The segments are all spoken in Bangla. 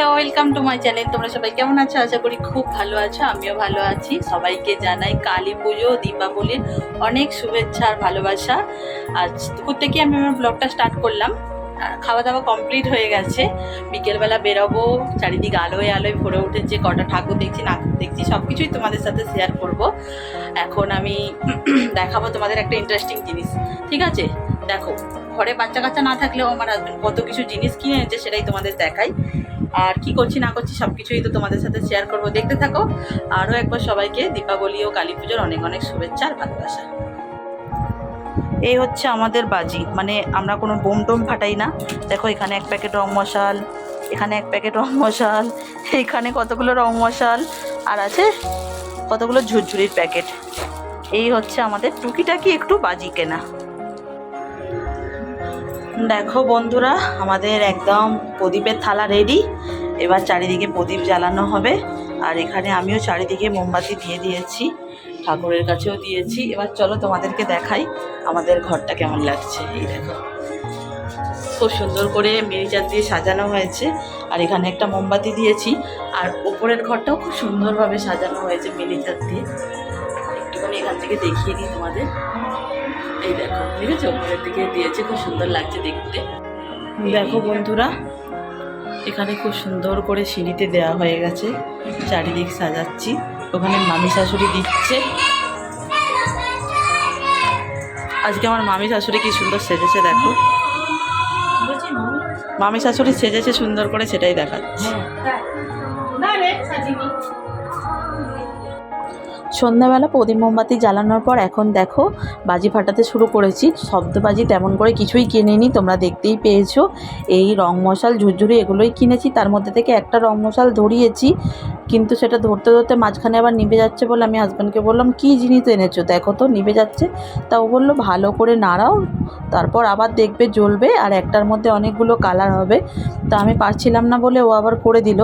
Hello welcome to my channel তোমরা সবাই কেমন আছো? আশা করি খুব ভালো আছো, আমিও ভালো আছি। সবাইকে জানাই কালী পুজো, দীপাবলির অনেক শুভেচ্ছা আর ভালোবাসা। আজ দুপুর থেকে আমি আমার ব্লগটা স্টার্ট করলাম। খাওয়া দাওয়া কমপ্লিট হয়ে গেছে। বিকেলবেলা বেরোবো, চারিদিকে আলোয় আলোয় ভরে উঠেছে, কটা ঠাকুর দেখছি না দেখছি সব কিছুই তোমাদের সাথে শেয়ার করব। এখন আমি দেখাবো তোমাদের একটা ইন্টারেস্টিং জিনিস। ঠিক আছে? দেখো, ঘরে বাচ্চা কাচ্চা না থাকলেও আমার হাজবেন্ড কত কিছু জিনিস কিনে এনেছে সেটাই তোমাদের দেখাই। আর কি করছি না করছি সব কিছুই তো তোমাদের সাথে শেয়ার করব। দেখতে থাকো। আরও একবার সবাইকে দীপাবলি ও কালী পুজোর অনেক অনেক শুভেচ্ছা আর ভালোবাসা। এই হচ্ছে আমাদের বাজি। মানে আমরা কোনো বোম টোম ফাটাই না। দেখো, এখানে এক প্যাকেট রং মশাল, এখানে এক প্যাকেট রং মশাল, এখানে কতগুলো রং মশাল, আর আছে কতগুলো ঝুরঝুরির প্যাকেট। এই হচ্ছে আমাদের টুকিটাকি একটু বাজি কেনা। দেখো বন্ধুরা, আমাদের একদম প্রদীপের থালা রেডি এবার চারিদিকে প্রদীপ জ্বালানো হবে। আর এখানে আমিও চারিদিকে মোমবাতি দিয়ে দিয়েছি, ঠাকুরের কাছেও দিয়েছি। এবার চলো তোমাদেরকে দেখাই আমাদের ঘরটা কেমন লাগছে। এই দেখো, খুব সুন্দর করে মিনিচার দিয়ে সাজানো হয়েছে। আর এখানে একটা মোমবাতি দিয়েছি। আর ওপরের ঘরটাও খুব সুন্দরভাবে সাজানো হয়েছে মিনিচার দিয়ে। একটুখানি এখান থেকে দেখিয়ে দিই তোমাদের। এই দেখো ঠিক আছে ওপরের দিকে দিয়েছে খুব সুন্দর লাগছে দেখতে। দেখো বন্ধুরা এখানে খুব সুন্দর করে সিঁড়িতে দেওয়া হয়ে গেছে। চারিদিক সাজাচ্ছি। ওখানে মামি শাশুড়ি দিচ্ছে। আজকে আমার মামি শাশুড়ি কি সুন্দর সেজেছে দেখো। মামি? শাশুড়ি সেজেছে সুন্দর করে সেটাই দেখাচ্ছি। সন্ধ্যাবেলা প্রদীপ মোমবাতি জ্বালানোর পর এখন দেখো বাজি ফাটাতে শুরু করেছি। শব্দবাজি তেমন করে কিছুই কিনিনি, তোমরা দেখতেই পেয়েছ। এই রং মশাল ঝুরঝুরি এগুলোই কিনেছি, তার মধ্যে থেকে একটা রং মশাল ধরিয়েছি। কিন্তু সেটা ধরতে ধরতে মাঝখানে আবার নিভে যাচ্ছে বলে আমি হাজব্যান্ডকে বললাম, কী জিনিস এনেছো? দেখো তো, নিভে যাচ্ছে। তা ও বলল, ভালো করে নাড়াও, তারপর আবার দেখবে জ্বলবে আর একটার মধ্যে অনেকগুলো কালার হবে। তা আমি পারছিলাম না বলে ও আবার করে দিল।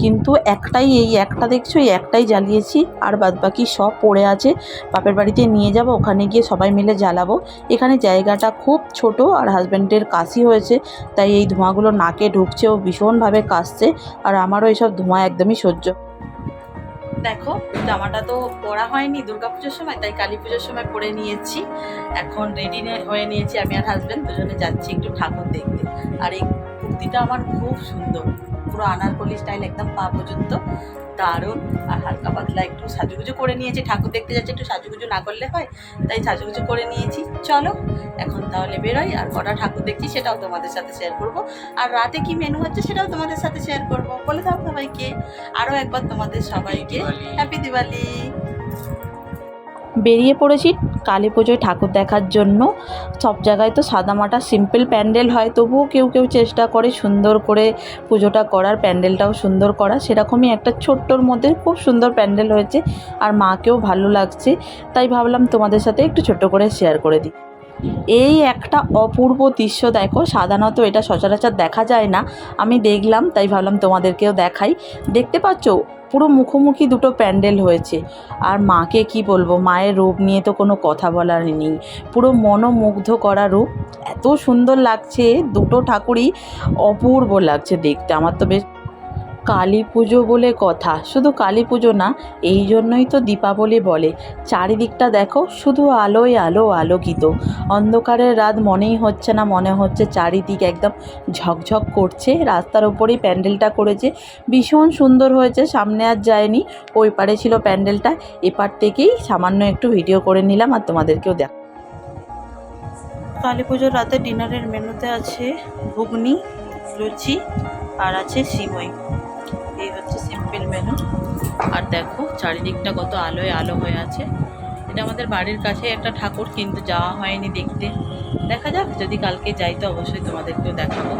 কিন্তু একটাই এই একটা দেখছ, এই একটাই জ্বালিয়েছি, আর বাদ বাকি সব পড়ে আছে, বাপের বাড়িতে নিয়ে যাব, ওখানে গিয়ে সবাই মিলে জ্বালাবো। এখানে জায়গাটা খুব ছোট আর হাজব্যান্ডের কাশি হয়েছে, তাই এই ধোঁয়াগুলো নাকে ঢুকছে, ও ভীষণভাবে কাশছে আর আমারও এইসব ধোঁয়া একদমই সহ্য। দেখো, জামাটা তো পরা হয়নি দুর্গাপুজোর সময়, তাই কালী পুজোর সময় পরে নিয়েছি। এখন রেডি হয়ে নিয়েছি আমি আর হাজব্যান্ড দুজনে যাচ্ছি একটু ঠাকুর দেখতে। আর এই কুর্তিটা আমার খুব সুন্দর। পুরো আনারকলি স্টাইল একদম পা পর্যন্ত। দারুণ। আর হালকা পাতলা একটু সাজুগুজু করে নিয়েছি। ঠাকুর দেখতে যাচ্ছে একটু সাজুগুজু না করলে হয় তাই সাজুগুজু করে নিয়েছি। চলো এখন তাহলে বেরোই। আর কটা ঠাকুর দেখছি সেটাও তোমাদের সাথে শেয়ার করব। আর রাতে কি মেনু হচ্ছে সেটাও তোমাদের সাথে শেয়ার করব। বলে দাও সবাইকে। আরও একবার তোমাদের সবাইকে হ্যাপি দিওয়ালি বেরিয়ে পড়েছি কালী পুজোয় ঠাকুর দেখার জন্য। সব জায়গায় তো সাদামাটা সিম্পল প্যান্ডেল হয়, তবুও কেউ কেউ চেষ্টা করে সুন্দর করে পুজোটা করার, প্যান্ডেলটাও সুন্দর করা। সেরকমই একটা ছোট্টর মধ্যে খুব সুন্দর প্যান্ডেল হয়েছে আর মাকেও ভালো লাগছে। তাই ভাবলাম তোমাদের সাথে একটু ছোট্ট করে শেয়ার করে দিই। এই একটা অপূর্ব দৃশ্য দেখো, সাধারণত এটা সচরাচর দেখা যায় না। আমি দেখলাম, তাই ভাবলাম তোমাদেরকেও দেখাই। দেখতে পাচ্ছ? পুরো মুখোমুখি দুটো প্যান্ডেল হয়েছে। আর মাকে কি বলব, মায়ের রূপ নিয়ে তো কোনো কথা বলার নেই। পুরো মনোমুগ্ধ করা রূপ। এত সুন্দর লাগছে, দুটো ঠাকুরই অপূর্ব লাগছে দেখতে। আমার তো বেশ কালী পুজো বলে কথা। শুধু কালী পুজো না, এই জন্যই তো দীপাবলি বলে। চারিদিকটা দেখো, শুধু আলোয় আলো আলোকিত। অন্ধকারের রাত মনেই হচ্ছে না, মনে হচ্ছে চারিদিক একদম ঝকঝক করছে। রাস্তার ওপরেই প্যান্ডেলটা করেছে। ভীষণ সুন্দর হয়েছে, সামনে আর যায়নি। ওই পারে ছিল প্যান্ডেলটা। এপার থেকেই সামান্য একটু ভিডিও করে নিলাম আর তোমাদেরকেও দেখ কালী পুজোর রাতে ডিনারের মেনুতে আছে ঘুগনি, লুচি আর আছে সিমই। এই হচ্ছে সিম্পল মেনু আর দেখো, চারিদিকটা কত আলোয় আলো হয়ে আছে। এটা আমাদের বাড়ির কাছে একটা ঠাকুর, কিন্তু যাওয়া হয়নি দেখতে। দেখা যাক, যদি কালকে যাই তো অবশ্যই তোমাদেরকেও দেখাবো।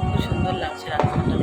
খুব সুন্দর লাগছে রাস্তাটা